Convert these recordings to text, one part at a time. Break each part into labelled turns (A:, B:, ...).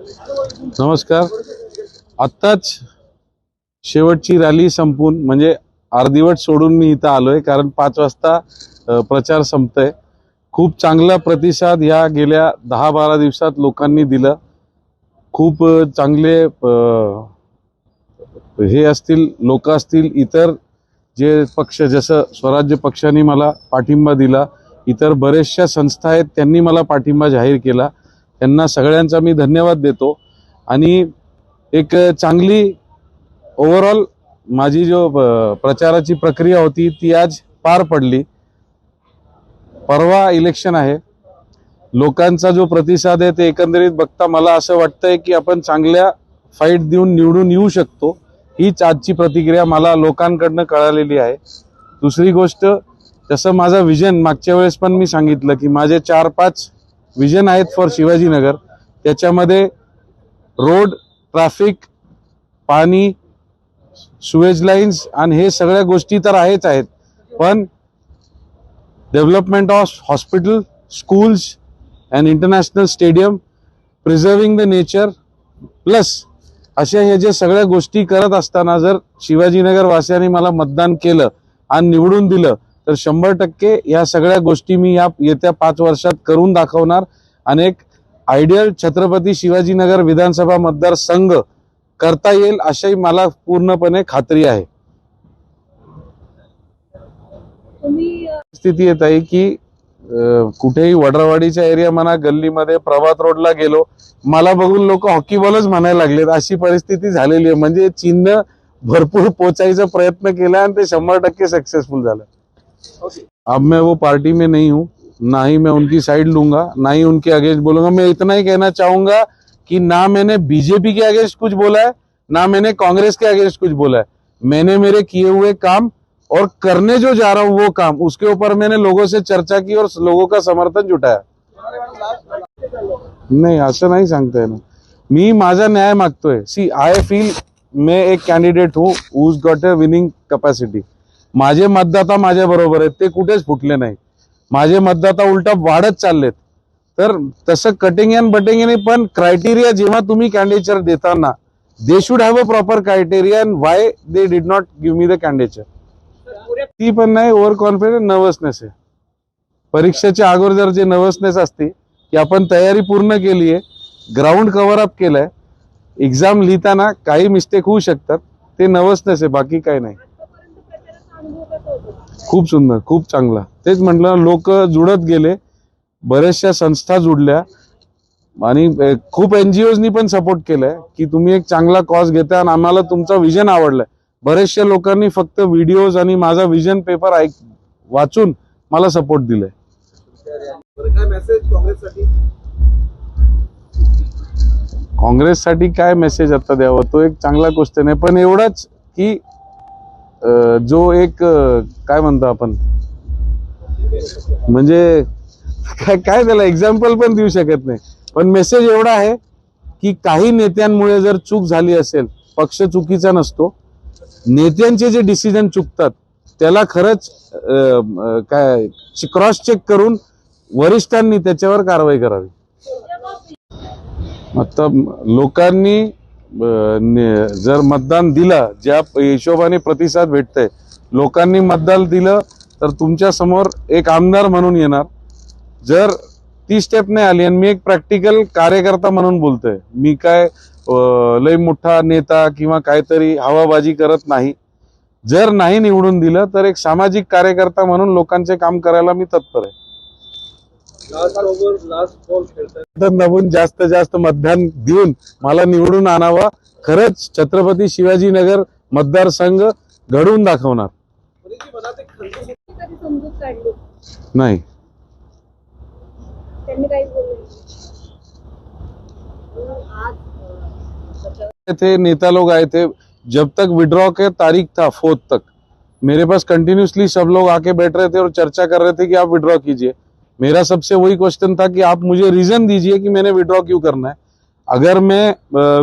A: नमस्कार. आत्ताच शेवटची रॅली संपून म्हणजे अर्धिवट सोडून मी इथं आलोय कारण पाच वाजता प्रचार संपतोय. खूप चांगला प्रतिसाद ह्या गेल्या दहा बारा दिवसात लोकांनी दिलं. खूप चांगले हे असतील लोक असतील इतर जे पक्ष जसं स्वराज्य पक्षाने मला पाठिंबा दिला इतर बरेचशा संस्था आहेत त्यांनी मला पाठिंबा जाहीर केला. त्यांना सगळ्यांचा मी धन्यवाद देतो. आणि एक चांगली ओव्हरऑल माझी जो प्रचाराची प्रक्रिया होती ती आज पार पडली. परवा इलेक्शन आहे. लोकांचा जो प्रतिसाद आहे ते एकंदरीत बघता मला असं वाटतंय की आपण चांगल्या फाईट देऊन निवडून येऊ शकतो. हीच आजची प्रतिक्रिया मला लोकांकडनं कळालेली आहे. दुसरी गोष्ट तसं माझा विजन मागच्या वेळेस पण मी सांगितलं की माझे चार पाच विजन आहेत फॉर शिवाजीनगर. त्याच्यामध्ये रोड ट्रॅफिक पाणी सुएज लाईन्स आणि हे सगळ्या गोष्टी तर आहेच आहेत. पण development of hospital schools and international stadium preserving the nature plus अशा हे जे सगळ्या गोष्टी करत असताना जर शिवाजीनगर वासियांनी मला मतदान केलं आणि निवडून दिलं तर शंभर टक्के या सगळ्या गोष्टी मी या येत्या पाच वर्षात करून दाखवणार. आणि एक आयडियल छत्रपती शिवाजीनगर विधानसभा मतदारसंघ करता येईल अशाही मला पूर्णपणे खात्री आहे. स्थिती येत आहे की कुठेही वडरावाडीच्या एरिया म्हणा गल्लीमध्ये प्रभात रोडला गेलो मला बघून लोक हॉकी बॉलच म्हणायला लागलेत. अशी परिस्थिती झालेली आहे. म्हणजे चिन्ह भरपूर पोचायचा प्रयत्न केला आणि ते शंभर टक्के सक्सेसफुल झालं. अब मैं वो पार्टी में नहीं हूँ, ना ही मैं उनकी साइड लूँगा, ना ही उनके अगेंस्ट बोलूँगा। मैं इतना ही कहना चाहूँगा कि ना मैंने बीजेपी के अगेंस्ट कुछ बोला है, ना मैंने कांग्रेस के अगेंस्ट कुछ बोला है। मैंने मेरे किए हुए काम और करने जो जा रहा हूँ, वो काम, उसके ऊपर मैंने लोगों से चर्चा की और लोगों का समर्थन जुटाया। नाही असं नाही सांगता येणार मी, माझा न्याय मागतोय। सी आय फील मैं एक कैंडिडेट हूँ गॉट अ विनिंग कपॅसिटी माझे मतदाता माझ्या बरोबर आहेत ते कुठेच फुटले नाही माझे मतदाता उलटा वाढत चाललेत. तर तसं कटिंग अँड बटिंग पण क्रायटेरिया जेव्हा तुम्ही कॅन्डिडेचर देताना they should have a proper criteria and why they did not give me the candidature ती पण नाही ओव्हर कॉन्फिडन्स नर्वसनेस आहे. परीक्षेच्या अगोदर जर जे नर्वसनेस असते की आपण तयारी पूर्ण केली आहे ग्राउंड कव्हर अप केलंय. एक्झाम लिहिताना काही मिस्टेक होऊ शकतात ते नर्वसनेस आहे बाकी काही नाही
B: आतापर्यंत प्रचाराचा अनुभव कसा होता
A: खूप सुंदर खूप चांगला. तेच म्हटलं लोक जुळत गेले बऱ्याचशा संस्था जुडल्या आणि खूप एनजीओनी पण सपोर्ट केलाय की तुम्ही एक चांगला कॉज घेता आणि आम्हाला तुमचा विजन आवडलाय. बऱ्याचशा लोकांनी फक्त व्हिडिओज आणि माझा विजन पेपर ऐक वाचून मला सपोर्ट दिलाय.
C: काय मेसेज काँग्रेससाठी?
A: काय मेसेज आता द्यावा? तो एक चांगला क्वेश्चन आहे. पण एवढाच की जो एक काय म्हणतो आपण? म्हणजे काय काय त्याला एक्झाम्पल पण देऊ शकत नाही. पण मेसेज एवढा आहे की काही नेत्यांमुळे जर चूक झाली असेल पक्ष चुकीचा नसतो नेत्यांचे जे डिसिजन चुकतात त्याला खरंच काय क्रॉस चेक करून वरिष्ठांनी त्याच्यावर कारवाई करावी. आता लोकांनी जर मतदान दिलं ज्या हिशोबाने प्रतिसाद भेटतंय लोकांनी मतदान दिलं तर तुमच्यासमोर एक आमदार म्हणून येणार. जर ती स्टेप नाही आली आणि मी एक प्रॅक्टिकल कार्यकर्ता म्हणून बोलतोय मी काय लय मोठा नेता किंवा काहीतरी हवाबाजी करत नाही. जर नाही निवडून दिलं तर एक सामाजिक कार्यकर्ता म्हणून लोकांचे काम करायला मी तत्पर आहे. नवून जास्त जास्त मतदान देऊन मला निवडून आणावा. खरंच छत्रपती शिवाजीनगर मतदारसंघ घडवून दाखवणार. नाही. थे नेता लोग आए थे जब तक विड्रॉ के तारीख था फोर्थ तक. मेरे पास कंटिन्यूसली सब लोग आके बैठ रहे थे और चर्चा कर रहे थे कि आप विड्रॉ कीजिए. मेरा सबसे वही क्वेश्चन था कि आप मुझे रीजन दीजिए कि मैंने विड्रॉ क्यों करना है। अगर मैं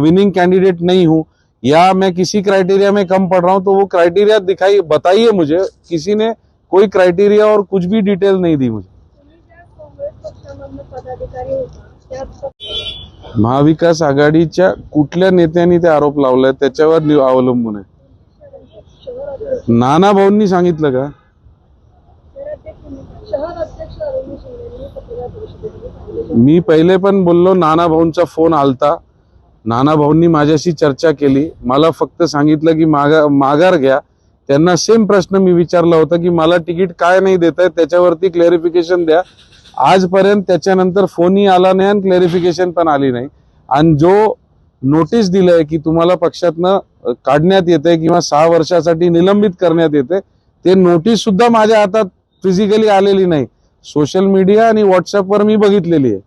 A: विनिंग कैंडिडेट नहीं हूं या मैं किसी क्राइटेरिया में कम पड़ रहा हूं तो वो क्राइटेरिया दिखाई बताइए मुझे किसी ने कोई क्राइटेरिया और कुछ भी डिटेल नहीं दी मुझे। महाविकास आघाडीच्या कुठल्या नेत्यांनी ते आरोप लावलाय त्याच्यावर अवलंबून आहे? नाना भाऊंनी सांगितलं का? मी पहिले पण बोललो नाना भाऊंचा फोन आलता. नाना भाऊंनी माझ्याशी चर्चा केली. मला फक्त सांगितलं की मागा माघार घ्या. त्यांना सेम प्रश्न मी विचारला होता की मला तिकीट काय नाही देत आहे त्याच्यावरती क्लॅरिफिकेशन द्या. आजपर्यंत त्याच्यानंतर फोनही आला नाही आणि क्लॅरिफिकेशन पण आली नाही. आणि जो नोटीस दिलंय की तुम्हाला पक्षातनं काढण्यात येते किंवा सहा वर्षासाठी निलंबित करण्यात येते ते नोटीस सुद्धा माझ्या हातात फिजिकली आलेली नाही. सोशल मीडिया आणि व्हॉट्सअपवर मी बघितलेली आहे.